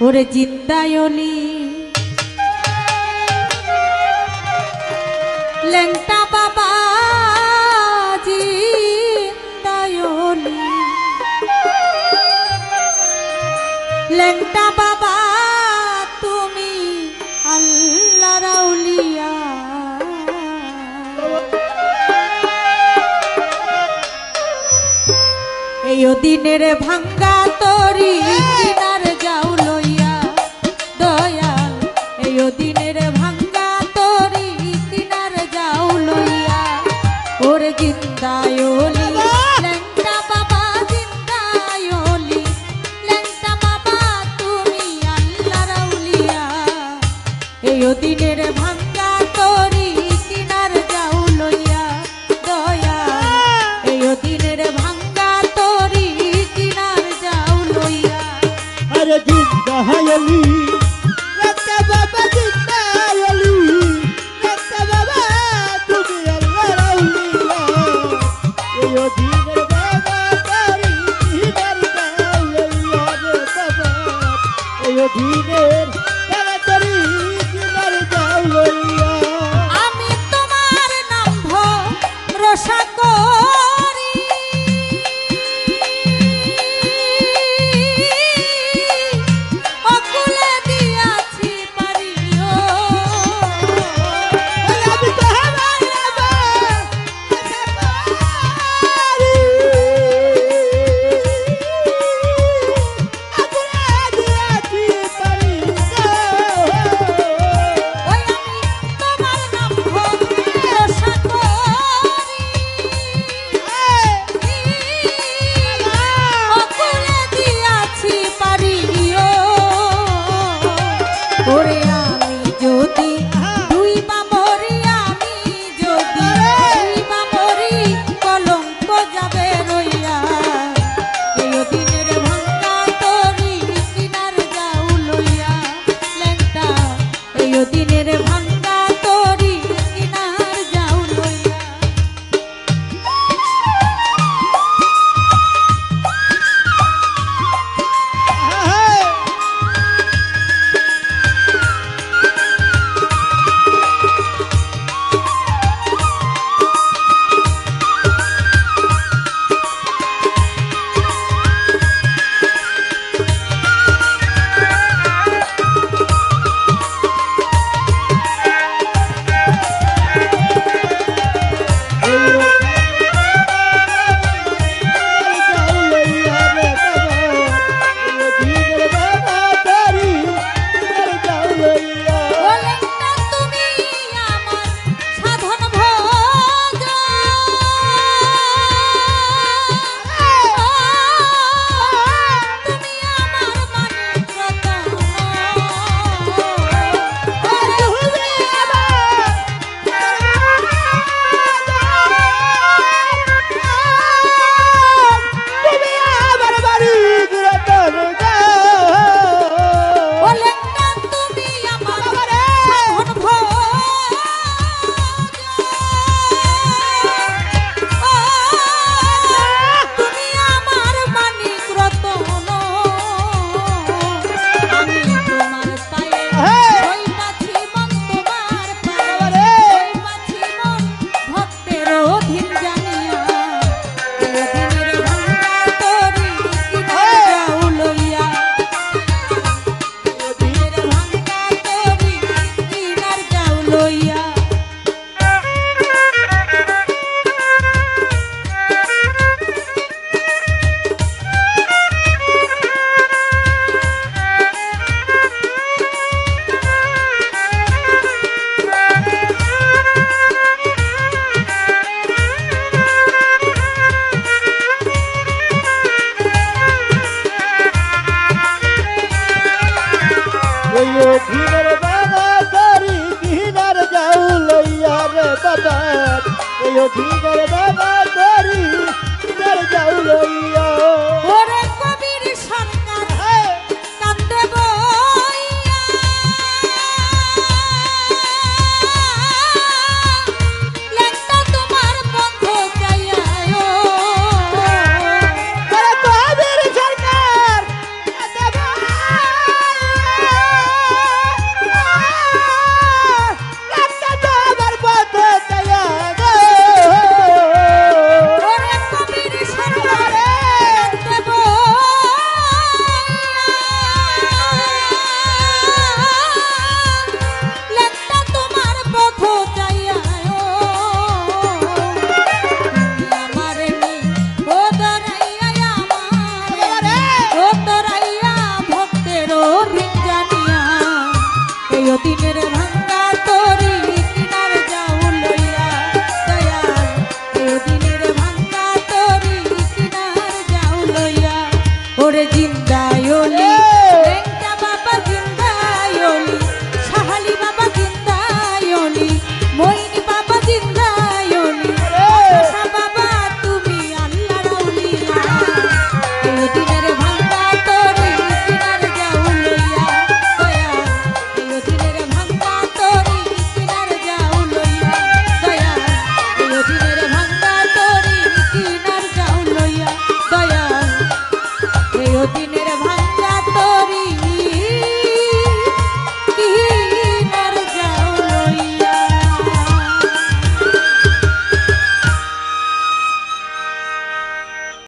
ওরে জিন্দায়লি লেংটা বাবা জিন্দায়লি লেংটা বাবা তুমি আল্লাহ রাউলিয়া এই দিনের ভাঙ্গা তরি দিনের ভাঙ্গা তরি কিনার যাও লইয়া দয়া। এই দিনের ভাঙ্গা তরি কিনার যাও লইয়া। আরে জিন্দা হায়লি, রাতে বাবা জিন্দা হায়লি, রাতে বাবা তুমি আল্লাহ রাউলিয়া এই সাথে yo digo de Morinho